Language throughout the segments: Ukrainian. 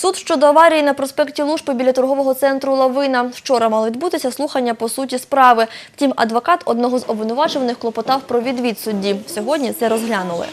Суд щодо аварії на проспекті Лужпи біля торгового центру Лавина. Вчора мали відбутися слухання по суті справи. Втім, адвокат одного з обвинувачуваних клопотав про відвід судді. Сьогодні це розглянули.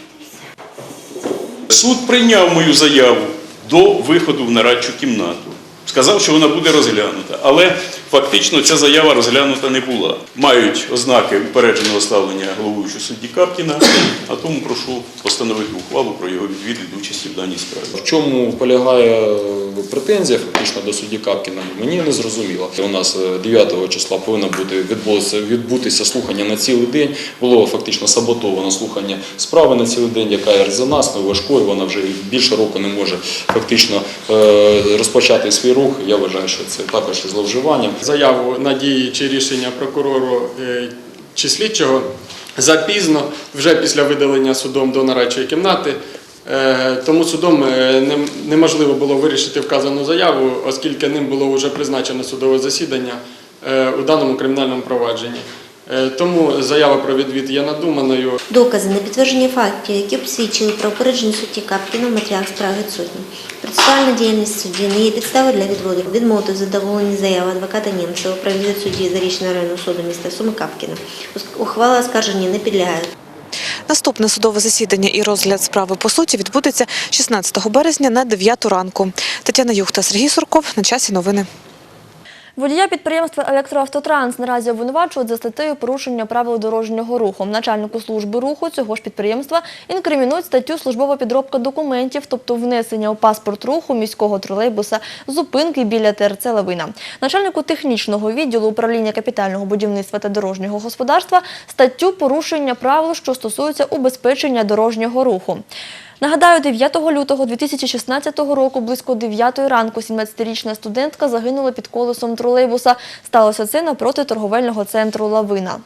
Суд прийняв мою заяву до виходу в нарадчу кімнату. Сказав, що вона буде розглянута, але фактично ця заява розглянута не була. Мають ознаки упередженого ставлення головуючого судді Капкіна, а тому прошу постановити ухвалу про його відвід від участі в даній справі. В чому полягає претензія фактично до судді Капкіна, мені не зрозуміло. У нас е, 9 числа повинно бути відбутися, відбутися слухання на цілий день. Було фактично саботовано слухання справи на цілий день, яка є резонансною, важкою. Вона вже більше року не може фактично е, розпочати свій рух. Я вважаю, що це також зловживання. заяву на дії чи рішення прокурору е, чи слідчого запізно, вже після видалення судом до нарадчої кімнати. Е, Тому судом е, неможливо було вирішити вказану заяву, оскільки ним було вже призначено судове засідання е, у даному кримінальному провадженні. Тому заява про відвід є надуманою. Докази на підтвердження фактів, які б свідчили про упередження судді Капкіна в матеріалах справи відсутні. Процесуальна діяльність судді не є підставою для відводу. Відмовити в задоволенні заяви адвоката Німцева про відвід судді за рішення районного суду міста Суми Капкіна. Ухвала оскарження не підлягає. Наступне судове засідання і розгляд справи по суті відбудеться 16 березня на 9 ранку. Тетяна Юхта, Сергій Сурков. На часі новини. Водія підприємства «Електроавтотранс» наразі обвинувачують за статтею порушення правил дорожнього руху. Начальнику служби руху цього ж підприємства інкримінують статтю «Службова підробка документів», тобто внесення у паспорт руху міського тролейбуса зупинки біля ТРЦ «Лавина». Начальнику технічного відділу управління капітального будівництва та дорожнього господарства статтю порушення правил, що стосуються убезпечення дорожнього руху. Нагадаю, 9 лютого 2016 року близько 9 ранку 17-річна студентка загинула під колесом тролейбуса. Сталося це напроти торговельного центру «Лавина».